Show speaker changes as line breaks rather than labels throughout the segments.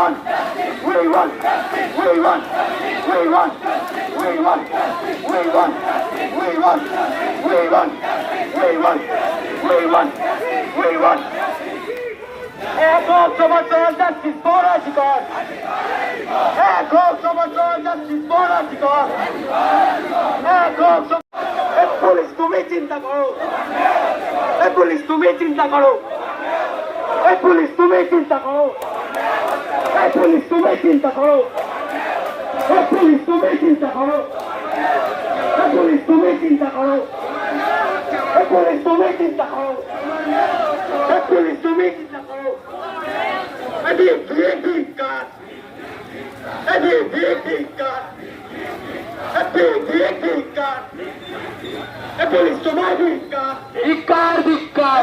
We want we want we want we want we want we want we want we want we want we want we want একক সমর্থন justice পরাজিকর একক সমর্থন justice পরাজিকর একক সম- এ police তুমি চিন্তা করো এ পুলিশ তুমি চিন্তা করো এ পুলিশ তুমি চিন্তা করো পুলিশ, তুমি চিন্তা করো। পুলিশ, তুমি চিন্তা করো। পুলিশ, তুমি চিন্তা করো। পুলিশ, তুমি চিন্তা করো। পুলিশ, তুমি চিন্তা করো। এটি ভিএটি কাজ এটি ভিএটি কাজ এটি কাজ ধিকার ধিকার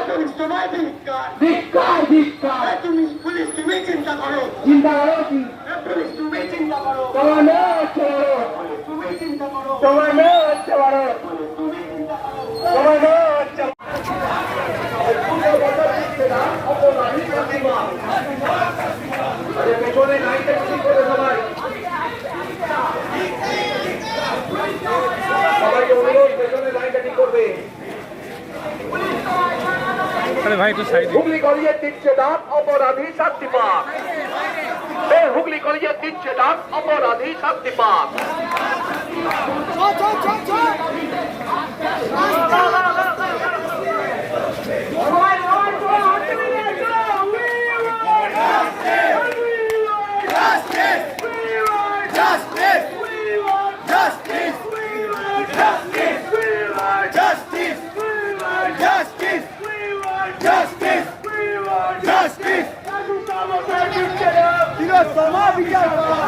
ধিকার ধিকার তুমি পুলিশ তুমি চিন্তা করো। চিন্তা করো কি? পুলিশ তুমি চিন্তা করো। তোমার না হচ্ছে পারো তুমি চিন্তা করো। তোমার না হচ্ছে পারো তুমি তোমার
না ভাই একটু সাইড
হুগলি কলেজে দিচ্ছে দাম অপরাধী শাস্তি পাক এই হুগলি কলেজে দিচ্ছে দাম অপরাধী শাস্তি পাক
বিচার পায়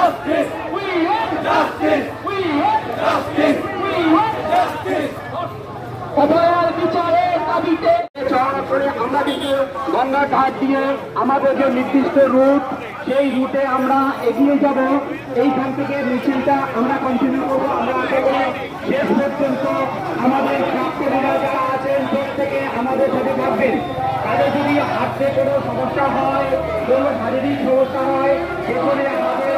justice. We
গঙ্গা
ঘাট দিয়ে আমাদের যে নির্দিষ্ট রুট, সেই রুটে আমরা এগিয়ে যাব। এইখান থেকে মিছিলটা আমরা কন্টিনিউ করব। আমরা আশা শেষ পর্যন্ত আমাদের ছাত্রীরা যারা আছেন, প্রত্যেকে আমাদের সাথে থাকবেন। তাদের যদি হাঁটতে কোনো সমস্যা হয়, কোনো শারীরিক সমস্যা হয়, সেখানে আমাদের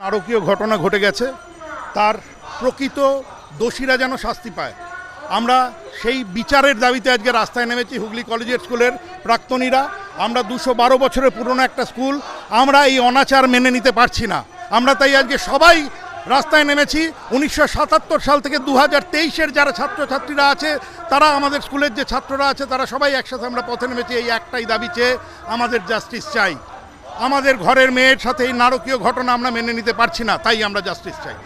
নারকীয় ঘটনা ঘটে গেছে তার প্রকৃত দোষীরা যেন শাস্তি পায়। আমরা সেই বিচারের দাবিতে আজকে রাস্তায় নেমেছি হুগলি কলেজের স্কুলের প্রাক্তনীরা। আমরা দুশো বারো বছরের পুরনো একটা স্কুল। আমরা এই অনাচার মেনে নিতে পারছি না। আমরা তাই আজকে সবাই রাস্তায় নেমেছি। উনিশশো সাতাত্তর সাল থেকে দু হাজার তেইশের যারা ছাত্রছাত্রীরা আছে, তারা আমাদের স্কুলের যে ছাত্ররা আছে, তারা সবাই একসাথে আমরা পথে নেমেছি। এই একটাই দাবি চেয়ে আমাদের জাস্টিস চাই। আমাদের ঘরের মেয়ের সাথে এই নারকীয় ঘটনা আমরা মেনে নিতে পারছি না, তাই আমরা জাস্টিস চাই।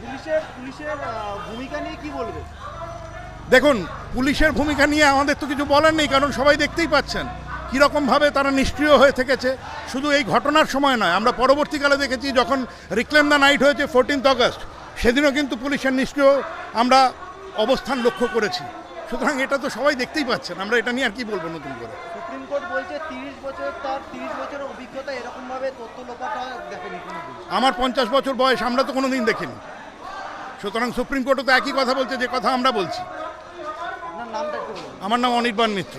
পুলিশের পুলিশের আহ, ভূমিকা নিয়ে কি বলবে
দেখুন পুলিশের ভূমিকা নিয়ে আমাদের তো কিছু বলার নেই কারণ সবাই দেখতেই পাচ্ছেন। কীরকমভাবে তারা নিষ্ক্রিয় হয়ে থেকেছে শুধু এই ঘটনার সময় নয় আমরা পরবর্তীকালে দেখেছি যখন রিক্লেম দ্য নাইট হয়েছে ফোরটিন্থ আগস্ট সেদিনও কিন্তু পুলিশের নিষ্ক্রিয় আমরা অবস্থান লক্ষ্য করেছি। সুতরাং এটা তো সবাই দেখতেই পাচ্ছেন আমরা এটা নিয়ে আর কি বলব নতুন করে?
সুপ্রিম কোর্ট বলছে তিরিশ বছর তার তিরিশ বছরের অভিজ্ঞতা এরকম ভাবে তথ্য লোপাটা দেখেনি
আমার পঞ্চাশ বছর বয়স আমরা তো কোনো দিন দেখিনি। সুতরাং সুপ্রিম কোর্টও তো একই কথা বলছে যে কথা আমরা বলছি। আমার নাম অনির্বাণ মিত্র।